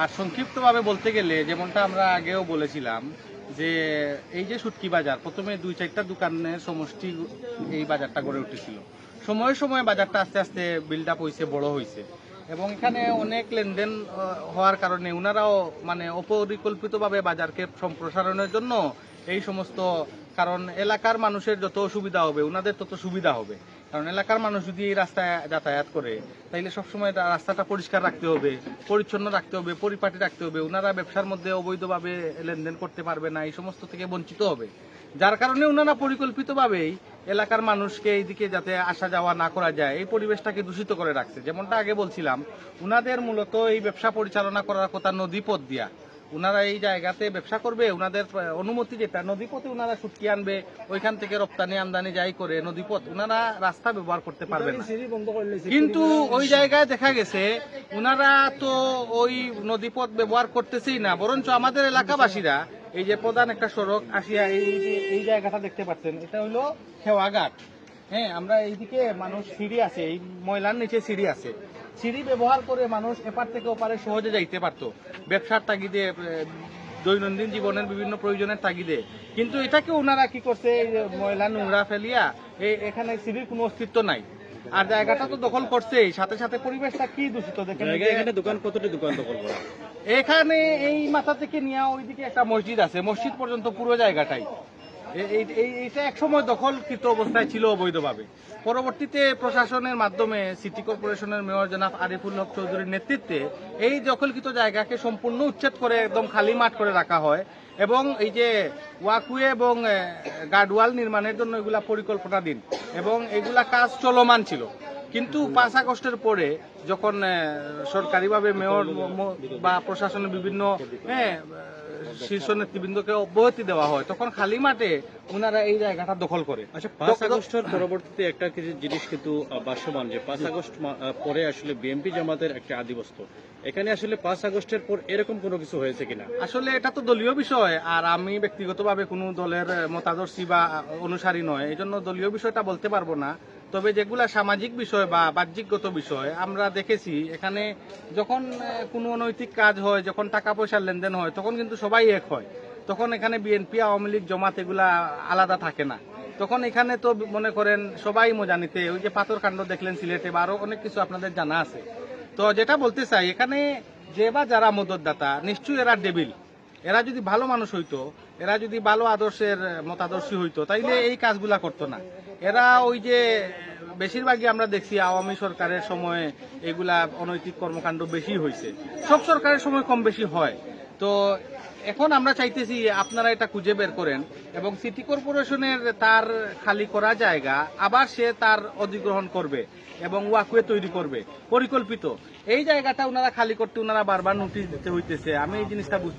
আর সংক্ষিপ্তভাবে বলতে গেলে, যেমনটা আমরা আগেও বলেছিলাম, যে এই যে সুটকি বাজার, প্রথমে দুই চারটা দোকানের সমষ্টি এই বাজারটা গড়ে উঠেছিল। সময়ে সময়ে বাজারটা আস্তে আস্তে বিল্ড আপ হয়েছে বড় হয়েছে এবং এখানে অনেক লেনদেন হওয়ার কারণে ওনারাও মানে অপরিকল্পিতভাবে বাজারকে সম্প্রসারণের জন্য এই সমস্ত, কারণ এলাকার মানুষের যত সুবিধা হবে ওনাদের তত সুবিধা হবে। কারণ এলাকার মানুষ যদি এই রাস্তায় যাতায়াত করে, তাইলে সবসময় রাস্তাটা পরিষ্কার রাখতে হবে, পরিচ্ছন্ন রাখতে হবে, পরিপাটি রাখতে হবে। ওনারা ব্যবসার মধ্যে অবৈধভাবে লেনদেন করতে পারবে না, এই সমস্ত থেকে বঞ্চিত হবে। যার কারণে ওনারা পরিকল্পিতভাবেই এলাকার মানুষকে এইদিকে যাতে আসা যাওয়া না করা যায়, এই পরিবেশটাকে দূষিত করে রাখছে। যেমনটা আগে বলছিলাম, উনাদের মূলত এই ব্যবসা পরিচালনা করার কথা নদীপথ দিয়া। ওনারা এই জায়গাতে ব্যবসা করবে ওনাদের অনুমতি যেটা নদীপথে ওনারা সুটকি আনবে ওইখান থেকে রপ্তানি আমদানি যাই করে নদীপথ ওনারা রাস্তা ব্যবহার করতে পারবে কিন্তু ওই জায়গায় দেখা গেছে ওনারা তো ওই নদীপথ ব্যবহার করতেছেই না বরঞ্চ আমাদের এলাকাবাসীরা এই যে প্রধান একটা সড়ক আসিয়া এই এই জায়গাটা দেখতে পাচ্ছেন এটা হলো খেওয়াঘাট হ্যাঁ আমরা এইদিকে মানুষ সিঁড়ি আছে এই ময়লার নিচে সিঁড়ি আছে। সিঁড়ি ব্যবহার করে মানুষ এপার থেকে ওপারে সহজে যাইতে পারতো। ব্যবসার তাগিদে দৈনন্দিন জীবনের বিভিন্ন প্রয়োজনের তাগিদে। কিন্তু এটাকে ওনারা কি করছে? এই ময়লা নোংরা ফেলিয়া এই এখানে সিঁড়ির কোনো অস্তিত্ব নাই। আর জায়গাটা তো দখল করছেই। সাথে সাথে পরিবেশটা কি দূষিত? দেখেন এখানে দোকান কতটি দোকান দখল করা? এখানে এই মাথা থেকে নিয়ে ওইদিকে একটা মসজিদ আছে। মসজিদ পর্যন্ত পুরো জায়গাটাই। এইটা একসময় দখলকৃত অবস্থায় ছিল অবৈধভাবে। পরবর্তীতে প্রশাসনের মাধ্যমে সিটি কর্পোরেশনের মেয়র জনাব আরিফুল হক চৌধুরীর নেতৃত্বে এই দখলকৃত জায়গাকে সম্পূর্ণ উচ্ছেদ করে একদম খালি মাঠ করে রাখা হয় এবং এই যে ওয়াকওয়ে এবং গার্ডওয়াল নির্মাণের জন্য এগুলা পরিকল্পনা দিন এবং এগুলা কাজ চলমান ছিল। কিন্তু পাঁচ আগস্টের পরে যখন সরকারিভাবে মেয়র বা প্রশাসনের বিভিন্ন হ্যাঁ, শীর্ষ নেতৃবৃন্দকে অব্যাহতি দেওয়া হয় তখন খালি মাঠে ওনারা এই জায়গাটা দখল করে। আচ্ছা পাঁচ আগস্টের পরবর্তীতে একটা কিছু জিনিস কিন্তু বাসমান যে পাঁচ আগস্ট পরে আসলে বিএনপি জামাতের একটা আদিবস্ত। এখানে আসলে পাঁচ আগস্টের পর এরকম কোনো কিছু হয়েছে কিনা? আসলে এটা তো দলীয় বিষয় আর আমি ব্যক্তিগতভাবে কোনো দলের মতাদর্শী বা অনুসারী নয় এই জন্য দলীয় বিষয়টা বলতে পারব না। তবে যেগুলা সামাজিক বিষয় বা বাহ্যিকগত বিষয়, আমরা দেখেছি এখানে যখন কোনো অনৈতিক কাজ হয়, যখন টাকা পয়সার লেনদেন হয়, তখন কিন্তু সবাই এক হয়। তখন এখানে বিএনপি আওয়ামী লীগ, জমাত এগুলা আলাদা থাকে না। তখন এখানে তো মনে করেন সবাই মজা নিতে, ওই যে পাথর কাণ্ড দেখলেন সিলেটে বা আরও অনেক কিছু আপনাদের জানা আছে। তো যেটা বলতে চাই, এখানে যে বা যারা মদতদাতা, নিশ্চয়ই এরা ডেবিল এরা যদি ভালো মানুষ হইতো এরা যদি ভালো আদর্শের মতাদর্শী হইতো, তাইলে এই কাজগুলা করতো না। এরা ওই যে বেশিরভাগই আমরা দেখছি আওয়ামী সরকারের সময় এগুলা অনৈতিক কর্মকাণ্ড বেশি হয়েছে সব সরকারের সময় কম বেশি হয়। তো এখন আমরা চাইতেছি আপনারা এটা খুঁজে বের করেন এবং সিটি কর্পোরেশনের তার খালি করা জায়গা, আবার সে তার অধিগ্রহণ করবে এবং ওয়াকওয়ে তৈরি করবে, পরিকল্পিত। এই জায়গাটা ওনারা খালি করতে ওনারা বারবার নোটিশ দিতে হইতেছে। আমি এই জিনিসটা বুঝতে